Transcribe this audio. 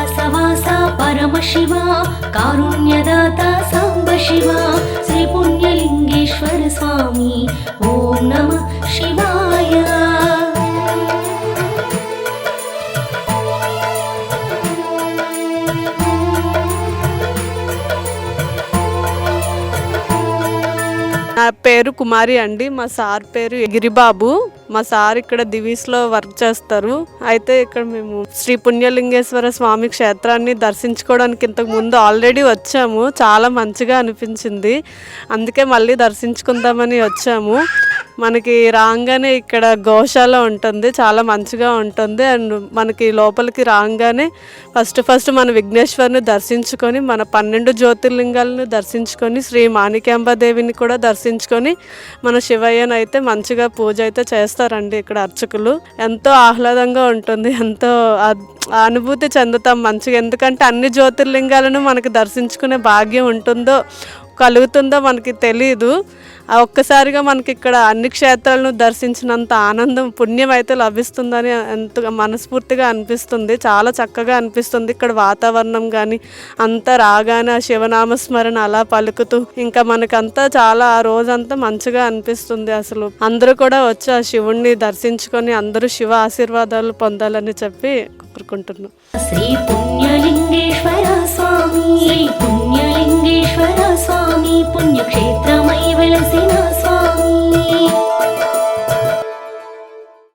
కైలాసవాస పరమశివ కారుణ్యదాత సాంబ శివ శ్రీ పుణ్యలింగేశ్వర స్వామి ఓం నమ శివ నా పేరు కుమారి అండి. మా సార్ పేరు గిరిబాబు. మా సార్ ఇక్కడ దివీస్లో వర్క్ చేస్తారు. అయితే ఇక్కడ మేము శ్రీ పుణ్యలింగేశ్వర స్వామి క్షేత్రాన్ని దర్శించుకోవడానికి ఇంతకు ముందు ఆల్రెడీ వచ్చాము. చాలా మంచిగా అనిపించింది. అందుకే మళ్ళీ దర్శించుకుందామని వచ్చాము. మనకి రాగానే ఇక్కడ గోశాల ఉంటుంది చాలా మంచిగా ఉంటుంది. అండ్ మనకి లోపలికి రాగానే ఫస్ట్ ఫస్ట్ మన విఘ్నేశ్వరుని దర్శించుకొని మన పన్నెండు జ్యోతిర్లింగాలను దర్శించుకొని శ్రీ మాణిక్యాంబాదేవిని కూడా దర్శించుకొని మన శివయ్యను అయితే మంచిగా పూజ అయితే చేస్తారండి ఇక్కడ అర్చకులు. ఎంతో ఆహ్లాదంగా ఉంటుంది ఎంతో అనుభూతి చెందుతాం మంచిగా. ఎందుకంటే అన్ని జ్యోతిర్లింగాలను మనకి దర్శించుకునే భాగ్యం ఉంటుందో కలుగుతుందో మనకి తెలియదు ఒక్కసారిగా మనకి ఇక్కడ అన్ని క్షేత్రాలను దర్శించినంత ఆనందం పుణ్యం అయితే లభిస్తుందని ఎంతగా మనస్ఫూర్తిగా అనిపిస్తుంది. చాలా చక్కగా అనిపిస్తుంది ఇక్కడ వాతావరణం కానీ అంతా రాగానే ఆ శివనామస్మరణ అలా పలుకుతూ. ఇంకా మనకంతా చాలా ఆ రోజంతా మంచిగా అనిపిస్తుంది అసలు. అందరూ కూడా వచ్చి ఆ శివుణ్ణి దర్శించుకొని అందరూ శివ ఆశీర్వాదాలు పొందాలని చెప్పి కోరుకుంటున్నాం. శ్రీ